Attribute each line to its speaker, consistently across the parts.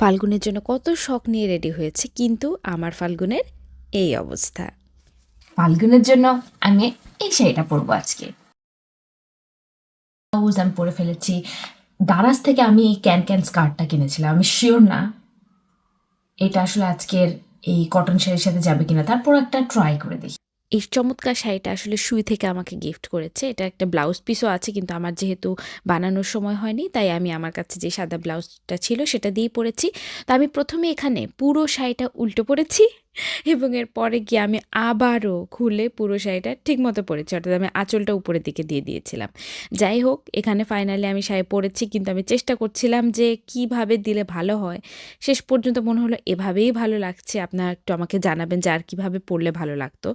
Speaker 1: ফাল্গুনের জন্য কত শখ নিয়ে রেডি হয়েছে, কিন্তু আমার ফাল্গুনের এই অবস্থা।
Speaker 2: ফাল্গুনের জন্য আমি এই শাড়িটা পরবো আজকে। আমি পরে ফেলেছি। দারাজ থেকে আমি এই ক্যান ক্যান স্কার্টটা কিনেছিলাম, আমি শিওর না এটা আসলে আজকের এই কটন শাড়ির সাথে যাবে কিনা, তারপর একটা ট্রাই করে দেখি।
Speaker 1: এই চমৎকার শাড়িটা আসলে সুই থেকে আমাকে গিফট করেছে। এটা একটা ব্লাউজ পিসও আছে, কিন্তু আমার যেহেতু বানানোর সময় হয়নি, তাই আমি আমার কাছে যে সাদা ব্লাউজটা ছিল সেটা দিয়েই পরেছি। তা আমি প্রথমে এখানে পুরো শাড়িটা উল্টো পরেছি। এবং এর পরে গিয়ে আমি আবারও খুলে পুরো শাড়িটা ঠিক মতো পরেছি, অর্থাৎ আমি আঁচলটা উপরের দিকে দিয়ে দিয়েছিলাম। যাই হোক, এখানে ফাইনালি আমি শাড়ি পরেছি, কিন্তু আমি চেষ্টা করছিলাম যে কীভাবে দিলে ভালো হয়। শেষ পর্যন্ত মনে হলো এভাবেই ভালো লাগছে, আপনারা একটু আমাকে জানাবেন যে আর কীভাবে পরলে ভালো লাগতো।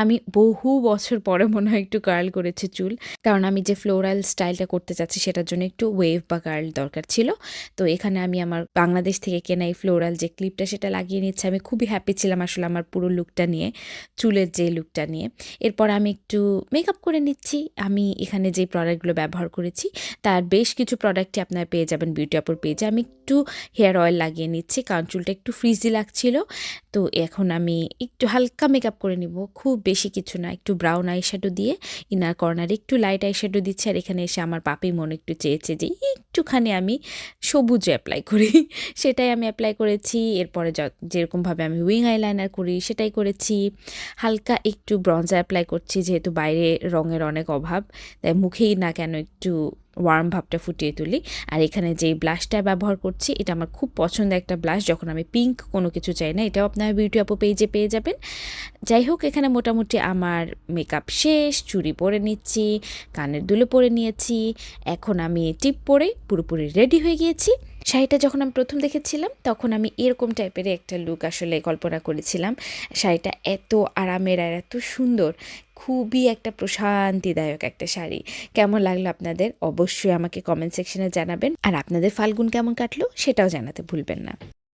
Speaker 1: আমি বহু বছর পরে মনে হয় একটু কার্ল করেছি চুল, কারণ আমি যে ফ্লোরাল স্টাইলটা করতে চাচ্ছি সেটার জন্য একটু ওয়েভ বা কার্ল দরকার ছিল। তো এখানে আমি আমার বাংলাদেশ থেকে কেনা এই ফ্লোরাল যে ক্লিপটা সেটা লাগিয়ে নিচ্ছে আমি খুবই হ্যাপি ছিলাম আসলে আমার পুরো লুকটা নিয়ে, চুলের যে লুকটা নিয়ে। এরপর আমি একটু মেকআপ করে নিচ্ছি। আমি এখানে যে প্রোডাক্টগুলো ব্যবহার করেছি, তার বেশ কিছু প্রোডাক্টই আপনারা পেয়ে যাবেন বিউটি আপুর পেজে আমি একটু হেয়ার অয়েল লাগিয়ে নিচ্ছি, কারণ চুলটা একটু ফ্রিজি লাগছিল। তো এখন আমি একটু হালকা মেকআপ করে নিব, খুব বেশি কিছু না, একটু ব্রাউন আই শ্যাডো দিয়ে ইনার কর্নারে একটু লাইট আই শ্যাডো দিচ্ছি, আর এখানে এসে আমার পাপি মনে একটু চেয়েছে যে একটুখানি আমি সবুজ অ্যাপ্লাই করি। সেটাই আমি অ্যাপ্লাই করেছি। এরপরে যেরকমভাবে আমি উইং আইলাইনার করি, সেটাই করেছি। হালকা একটু ব্রঞ্জার অ্যাপ্লাই করছি, যেহেতু বাইরে রঙের অনেক অভাব, তাই মুখেই না কেন একটু ওয়ার্ম ভাবটা ফুটিয়ে তুলি। আর এখানে যেই ব্লাশটা ব্যবহার করছি, এটা আমার খুব পছন্দ একটা ব্লাশ যখন আমি পিঙ্ক কোনো কিছু চাই না, এটাও আপনার বিউটি আপু পেজে পেয়ে যাবেন। যাই হোক, এখানে মোটামুটি আমার মেকআপ শেষ, চুড়ি পরে নিচ্ছি, কানের দুলে পরে নিয়েছি, এখন আমি টিপ পরে পুরোপুরি রেডি হয়ে গিয়েছি। শাড়িটা যখন আমি প্রথম দেখেছিলাম, তখন আমি এরকম টাইপের একটা লুক আসলে কল্পনা করেছিলাম। শাড়িটা এত আরামের আর এত সুন্দর খুবই একটা প্রশান্তিদায়ক একটা শাড়ি। কেমন লাগল আপনাদের? অবশ্যই আমাকে কমেন্ট সেকশনে জানাবেন। আর আপনাদের ফাল্গুন কেমন কাটলো সেটাও জানাতে ভুলবেন না।